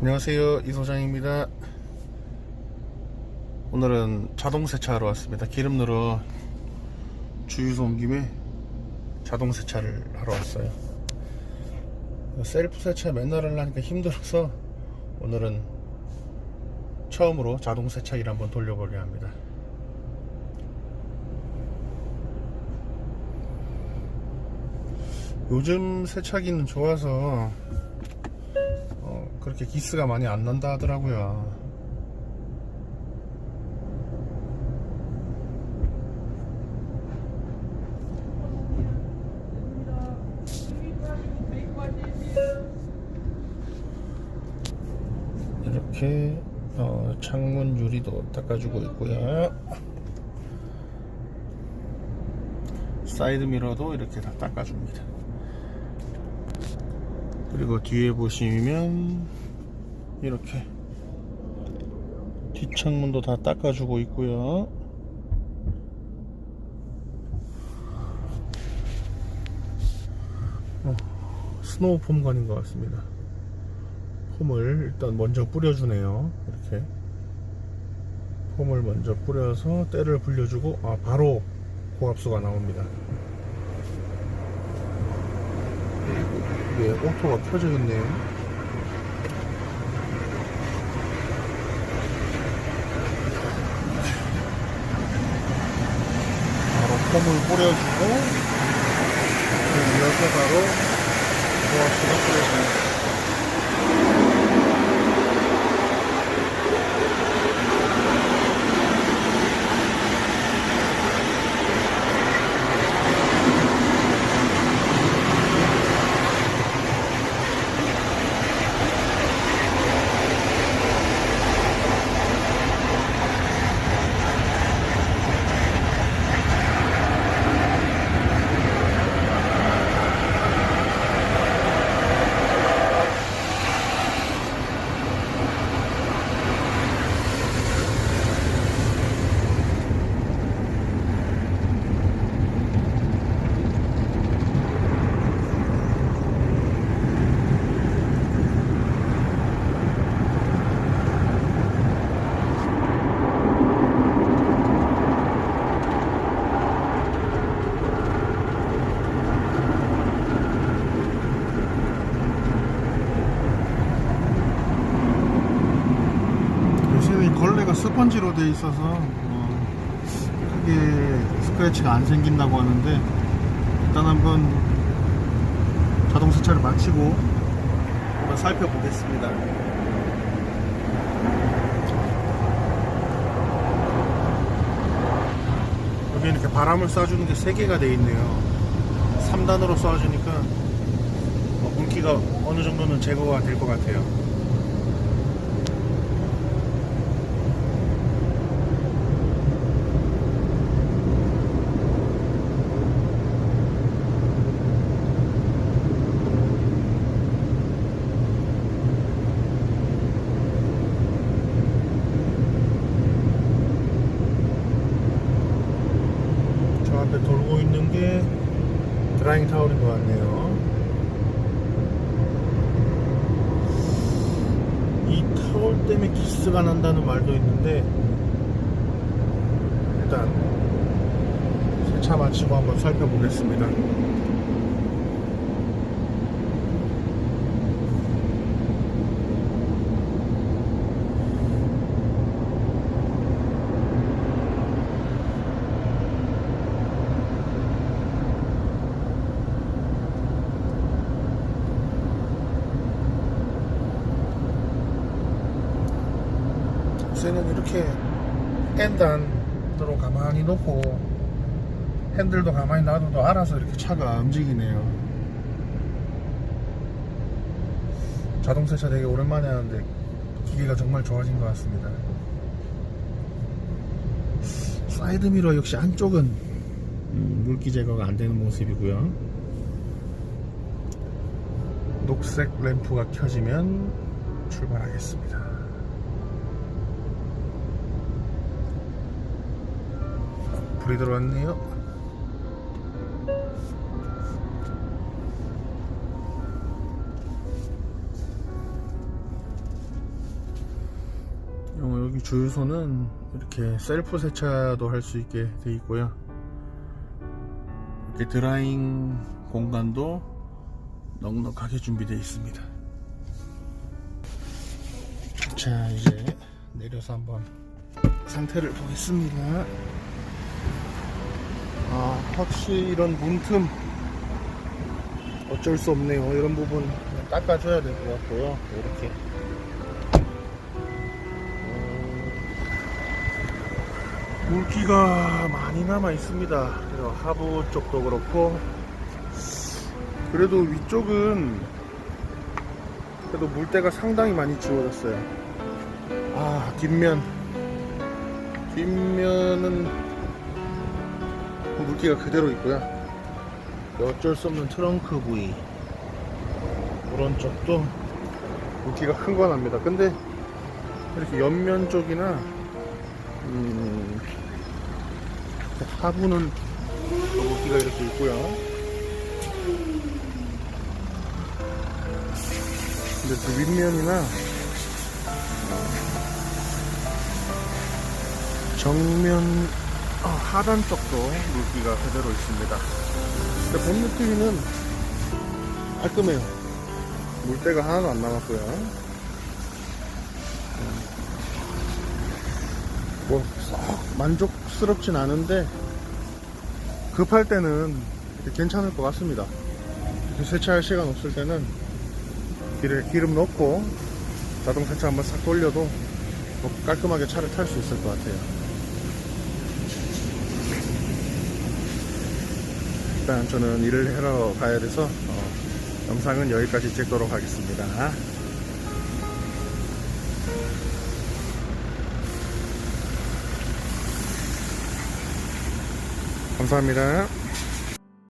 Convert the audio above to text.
안녕하세요. 이소장입니다. 오늘은 자동 세차하러 왔습니다. 기름 넣으러 주유소 온 김에 자동 세차를 하러 왔어요. 셀프 세차 맨날 하려니까 힘들어서 오늘은 처음으로 자동 세차기를 한번 돌려보려 합니다. 요즘 세차기는 좋아서 어, 그렇게 기스가 많이 안 난다 하더라고요. 이렇게 어, 창문 유리도 닦아주고 있고요. 사이드 미러도 이렇게 다 닦아줍니다. 그리고 뒤에 보시면 이렇게 뒷창문도 다 닦아주고 있고요. 어, 스노우 폼건인 것 같습니다. 폼을 일단 먼저 뿌려주네요. 이렇게 폼을 먼저 뿌려서 때를 불려주고 아 바로 고압수가 나옵니다. 이게 오토가 켜져 있네요. 바로 폼을 뿌려주고 그 이어서 바로 고압수가 스펀지로 돼 있어서 어, 크게 스크래치가 안 생긴다고 하는데 일단 한번 자동 세차를 마치고 한번 살펴보겠습니다. 여기 이렇게 바람을 쏴주는 게 3개가 돼 있네요. 3단으로 쏴주니까 어, 물기가 어느 정도는 제거가 될 것 같아요. 저 앞에 돌고 있는 게 드라잉 타올인 것 같네요. 이 타올 때문에 기스가 난다는 말도 있는데 일단 세차 마치고 한번 살펴보겠습니다. 요새는 이렇게 엔단으로 가만히 놓고 핸들도 가만히 놔둬도 알아서 이렇게 차가 움직이네요. 자동 세차 되게 오랜만에 하는데 기계가 정말 좋아진 것 같습니다. 사이드 미러 역시 안쪽은 음, 물기 제거가 안 되는 모습이고요. 녹색 램프가 켜지면 출발하겠습니다. 불이 들어왔네요. 여기 주유소는 이렇게 셀프 세차도 할 수 있게 돼 있고요. 이렇게 드라잉 공간도 넉넉하게 준비되어 있습니다. 자, 이제 내려서 한번 상태를 보겠습니다. 아, 확실히 이런 문틈 어쩔 수 없네요. 이런 부분 닦아줘야 될 것 같고요. 이렇게. 어, 물기가 많이 남아 있습니다. 하부 쪽도 그렇고, 그래도 위쪽은 그래도 물때가 상당히 많이 지워졌어요. 아, 뒷면. 뒷면은 물기가 그대로 있고요. 어쩔 수 없는 트렁크 부위. 오른쪽도 물기가 큰건 합니다. 근데 이렇게 옆면 쪽이나 음, 하부는 또 물기가 이렇게 있고요. 근데 그 윗면이나 정면 어, 하단 쪽도 물기가 그대로 있습니다. 근데 본 느낌은 깔끔해요. 물때가 하나도 안 남았고요. 뭐, 썩 만족스럽진 않은데, 급할 때는 괜찮을 것 같습니다. 세차할 시간 없을 때는 기름, 기름 넣고 자동 세차 한번 싹 돌려도 뭐 깔끔하게 차를 탈 수 있을 것 같아요. 일단 저는 일을 하러 가야 돼서 어, 영상은 여기까지 찍도록 하겠습니다. 감사합니다.